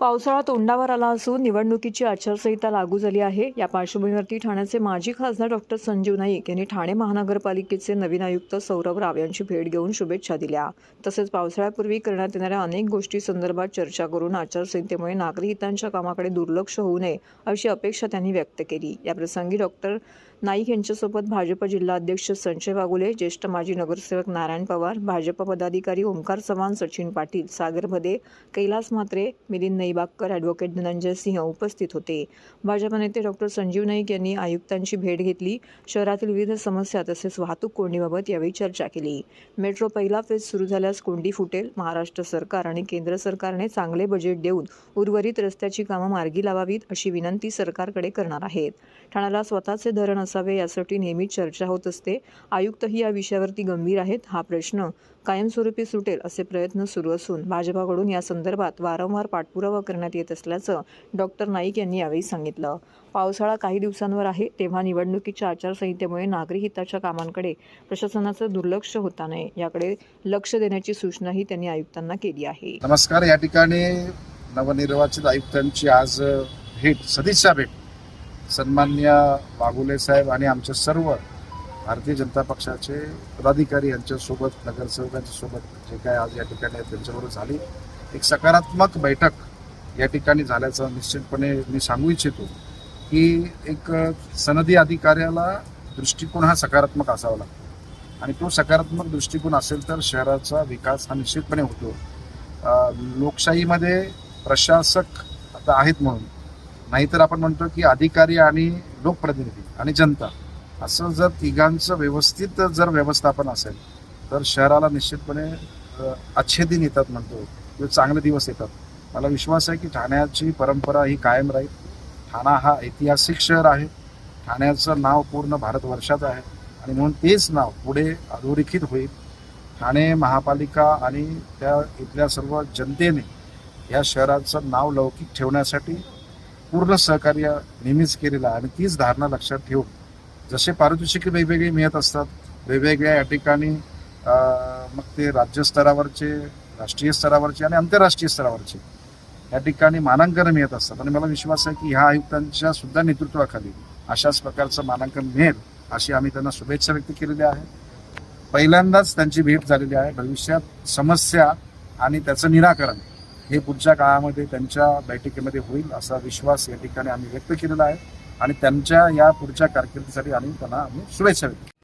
पावसाळा तोंडावर आला असून निवडणुकीची आचारसंहिता लागू झाली आहे. या पार्श्वभूमीवरती ठाण्याचे माजी खासदार डॉक्टर संजीव नाईक यांनी ठाणे महानगरपालिकेचे नवीन आयुक्त सौरभ राव यांची भेट घेऊन शुभेच्छा दिल्या. तसेच पावसाळ्यापूर्वी करण्यात येणाऱ्या अनेक गोष्टी संदर्भात चर्चा करून आचारसंहितेमुळे नागरिक हितांच्या कामाकडे दुर्लक्ष होऊ नये अशी अपेक्षा त्यांनी व्यक्त केली. याप्रसंगी डॉक्टर नाईक यांच्यासोबत भाजप जिल्हाध्यक्ष संजय वागुले ज्येष्ठ माजी नगरसेवक नारायण पवार भाजप पदाधिकारी ओंकार चव्हाण सचिन पाटील सागर भदे कैलास म्हात्रे मिलिंद नईबागकर ॲडव्होकेट धनंजय सिंह उपस्थित होते. भाजप नेते डॉक्टर संजीव नाईक यांनी आयुक्तांची भेट घेतली. शहरातील विविध समस्या तसेच वाहतूक कोंडीबाबत यावेळी चर्चा केली. मेट्रो पहिला फेज सुरू झाल्यास कोंडी फुटेल. महाराष्ट्र सरकार आणि केंद्र सरकारने चांगले बजेट देऊन उर्वरित रस्त्याची कामं मार्गी लावावीत अशी विनंती सरकारकडे करणार आहेत. ठाण्याला स्वतःचे धरण असावे यासाठी नेहमीच चर्चा होत असते. आयुक्तही या विषयावरती गंभीर आहेत. हा प्रश्न कायमस्वरूपी सुटेल असे प्रयत्न सुरू असून भाजपाकडून या संदर्भात वारंवार पाठपुरावा करण्यात येत असल्याचं डॉक्टर नाईक यांनी यावेळी सांगितलं. पावसाळा काही दिवसांवर आहे तेव्हा निवडणुकीच्या आचारसंहितेमुळे नागरी हिताच्या कामांकडे प्रशासनाचं दुर्लक्ष होता नये याकडे लक्ष देण्याची सूचनाही त्यांनी आयुक्तांना केली आहे. नमस्कार या ठिकाणी नवनिर्वाचित आयुक्तांची आज भेट सदिच्छा भेट. सन्मान्य वाघुले साहेब आणि आमचे सर्व भारतीय जनता पक्षाचे पदाधिकारी यांच्यासोबत नगरसेवकांच्या सोबत जे काय आज या ठिकाणी त्यांच्याबरोबर झाली. एक सकारात्मक बैठक या ठिकाणी झाल्याचं निश्चितपणे मी सांगू इच्छितो की एक सनदी अधिकाऱ्याला दृष्टिकोन हा सकारात्मक असावा लागतो. आणि तो सकारात्मक दृष्टिकोन असेल तर शहराचा विकास हा निश्चितपणे होतो. लोकशाहीमध्ये प्रशासक आता आहेत म्हणून. नाहीतर आपण म्हणतो की अधिकारी आणि लोकप्रतिनिधी आणि जनता. असं जर तिघांचं व्यवस्थित जर व्यवस्थापन असेल तर शहराला निश्चितपणे अच्छे दिन येतात म्हणतो. किंवा चांगले दिवस येतात. मला विश्वास आहे की ठाण्याची परंपरा ही कायम राहील. ठाणा हा ऐतिहासिक शहर आहे. ठाण्याचं नाव पूर्ण भारतवर्षात आहे आणि म्हणून तेच नाव पुढे अधोरेखित होईल. ठाणे महापालिका आणि त्या इथल्या सर्व जनतेने या शहराचं नाव लौकिक ठेवण्यासाठी पूर्ण सहकार्य नेहमीच केलेलं आहे आणि तीच धारणा लक्षात ठेवून जसे पारितोषिके वेगवेगळे मिळत असतात वेगवेगळ्या या ठिकाणी मग ते राज्यस्तरावरचे राष्ट्रीय स्तरावरचे आणि आंतरराष्ट्रीय स्तरावरचे. या ठिकाणी मानांकन मिळत असतात. आणि मला विश्वास आहे की ह्या आयुक्तांच्या सुद्धा नेतृत्वाखाली अशाच प्रकारचं मानांकन मिळेल अशी आम्ही त्यांना शुभेच्छा व्यक्त केलेल्या आहे. पहिल्यांदाच त्यांची भेट झालेली आहे. भविष्यात समस्या आणि त्याचं निराकरण हे पुढच्या काळामध्ये त्यांच्या बैठकीमध्ये होईल असा विश्वास या ठिकाणी आम्ही व्यक्त केलेला आहे. आणि त्यांच्या या पुढच्या कारकिर्दीसाठी आम्ही त्यांना आम्ही शुभेच्छा व्यक्त